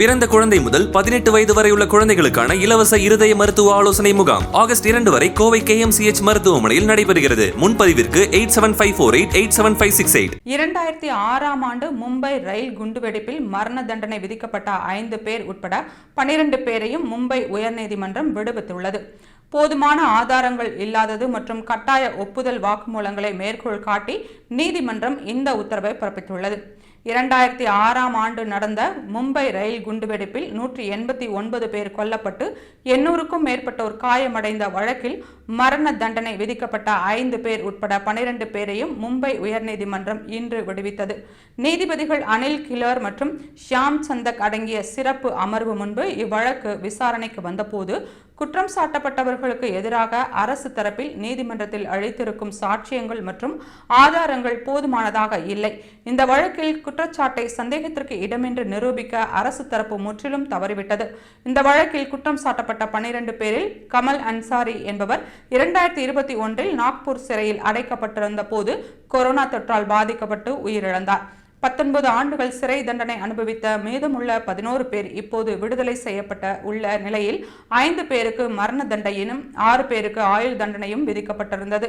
பிறந்த குழந்தை முதல் பதினெட்டு வயது வரை உள்ள குழந்தைகளுக்கான இலவச இருதய மருத்துவ ஆலோசனை முகாம் ஆகஸ்ட் இரண்டு வரை கோவை கேஎம்சிஎச் மருத்துவமனையில் நடைபெறுகிறது. முன்பதிவிற்கு eight seven five four eight eight seven five six eight. இரண்டாயிரத்தி ஆறாம் ஆண்டு மும்பை ரயில் குண்டுவெடிப்பில் மரண தண்டனை விதிக்கப்பட்ட ஐந்து பேர் உட்பட பனிரெண்டு பேரையும் மும்பை உயர்நீதிமன்றம் விடுவித்துள்ளது. போதுமான ஆதாரங்கள் இல்லாதது மற்றும் கட்டாய ஒப்புதல் வாக்குமூலங்களை மேற்கோள் காட்டி நீதிமன்றம் இந்த உத்தரவை பிறப்பித்துள்ளது. இரண்டாயிரத்தி ஆறாம் ஆண்டு நடந்த மும்பை ரயில் குண்டுவெடிப்பில் நூற்றி எண்பத்தி ஒன்பது பேர் கொல்லப்பட்டு எண்ணூறுக்கும் மேற்பட்டோர் காயமடைந்த வழக்கில் மரண தண்டனை விதிக்கப்பட்ட ஐந்து பேர் உட்பட பனிரெண்டு பேரையும் மும்பை உயர்நீதிமன்றம் இன்று விடுவித்தது. நீதிபதிகள் அனில் கிலர் மற்றும் ஷியாம் சந்தக் அடங்கிய சிறப்பு அமர்வு முன்பு இவ்வழக்கு விசாரணைக்கு வந்தபோது குற்றம் சாட்டப்பட்டவர்களுக்கு எதிராக அரசு தரப்பில் நீதிமன்றத்தில் அளித்திருக்கும் சாட்சியங்கள் மற்றும் ஆதாரங்கள் போதுமானதாக இல்லை. இந்த வழக்கில் குற்றச்சாட்டை சந்தேகத்திற்கு இடமின்றி நிரூபிக்க அரசு தரப்பு முற்றிலும் தவறிவிட்டது. இந்த வழக்கில் குற்றம் சாட்டப்பட்ட பனிரெண்டு பேரில் கமல் அன்சாரி என்பவர் இரண்டாயிரத்தி இருபத்தி ஒன்றில் நாக்பூர் சிறையில் அடைக்கப்பட்டிருந்த போது கொரோனா தொற்றால் பாதிக்கப்பட்டு உயிரிழந்தார். பத்தொன்பது ஆண்டுகள் சிறை தண்டனை அனுபவித்த மீதமுள்ள பதினோரு பேர் இப்போது விடுதலை செய்யப்பட்ட உள்ள நிலையில் ஐந்து பேருக்கு மரண தண்டனையினும் ஆறு பேருக்கு ஆயுள் தண்டனையும் விதிக்கப்பட்டிருந்தது.